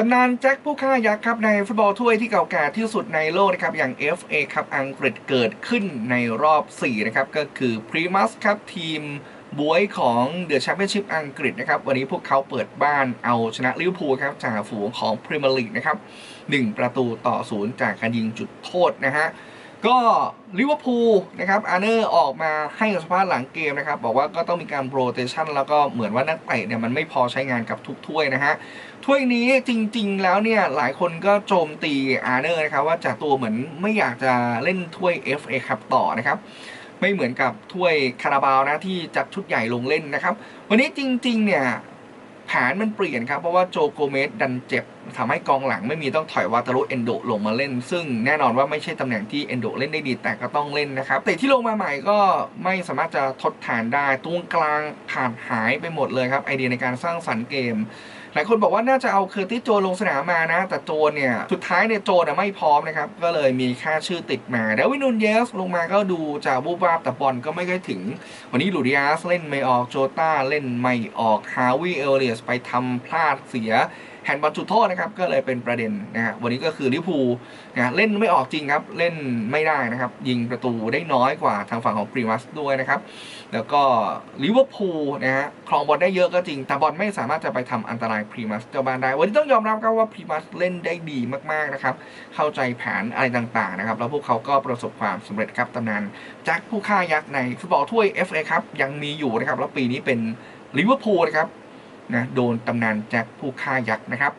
ตำนานแจ็คผู้ฆ่ายักษ์ครับในฟุตบอลถ้วยที่เก่าแก่ที่สุดในโลกนะครับอย่าง FA ครับอังกฤษเกิดขึ้นในรอบ 4 นะครับ ก็คือพรีมัสครับทีมบวยของเดอะแชมเปี้ยนชิพอังกฤษนะครับ วันนี้พวกเขาเปิดบ้านเอาชนะลิเวอร์พูลครับจากฝูงของพรีเมียร์ลีกนะครับ 1 ประตูต่อศูนย์จากการยิงจุดโทษนะฮะ ก็ลิเวอร์พูลนะครับอาร์เนอร์ออกมาให้สัมภาษณ์หลังเกมนะครับ บอกว่าก็ต้องมีการโรเตชันแล้วก็เหมือนว่านักเตะเนี่ยมันไม่พอใช้งานกับทุกถ้วยนะฮะถ้วยนี้จริง ๆ แล้วเนี่ยหลายคนก็โจมตีอาร์เนอร์นะครับว่าจากตัวเหมือนไม่อยากจะเล่นถ้วย FA ครับต่อนะครับไม่เหมือนกับถ้วยคาราบาวนะที่จัดชุดใหญ่ลงเล่นนะครับ วันนี้จริง ๆ เนี่ยแผนมันเปลี่ยนครับเพราะว่าโจโกเมสดันเจ็บทำให้กองหลังไม่มีต้องถอยวาตารุเอนโดลงมาเล่น ซึ่งแน่นอนว่าไม่ใช่ตำแหน่งที่เอนโดเล่นได้ดีแต่ก็ต้องเล่นนะครับแต่ที่ลงมาใหม่ก็ไม่สามารถจะทดแทนได้ตรงกลางขาดหายไปหมดเลยครับไอเดียในการสร้างสรรค์เกมหลายคนบอกว่าน่าจะเอาเคอร์ติสโจนลงสนามมานะ แต่โจนเนี่ย สุดท้ายเนี่ยโจนะไม่พร้อมนะครับ ก็เลยมีค่ชื่อติดมาเดวินูนเยสลงมาก็ดูจะวูบวาบแต่บอลก็ไม่ค่อยถึง วันนี้ลูดิอาสเล่นไม่ออกโจต้าเล่นไม่ออกฮาวิเอลเลียสไปทำพลาดเสีย นด์บอลจุดโทษนะครับก็เลยเป็นประเด็นนะฮะวันนี้ก็คือลิเวอร์พูลนะเล่นไม่ออกจริงครับเล่นไม่ได้นะครับ ยิงประตูได้น้อยกว่าทางฝั่งของพรีมัสด้วยนะครับแล้วก็ลิเวอร์พูลนะฮะครองบอลได้เยอะก็จริง แต่บอลไม่สามารถจะไปทำอันตรายพรีมัสเจ้าบ้านได้ วันนี้ต้องยอมรับครับว่าพรีมัสเล่นได้ดีมากๆนะครับเข้าใจแผนอะไรต่างๆนะครับแล้วพวกเขาก็ประสบความสำเร็จครับตำนานแจ็คผู้ฆ่ายักษ์ในฟุตบอลถ้วย FA ครับยังมีอยู่นะครับแล้วปีนี้เป็นลิเวอร์พูลนะครับ นะโดนตำนานแจ็คผู้ฆ่ายักษ์นะครับ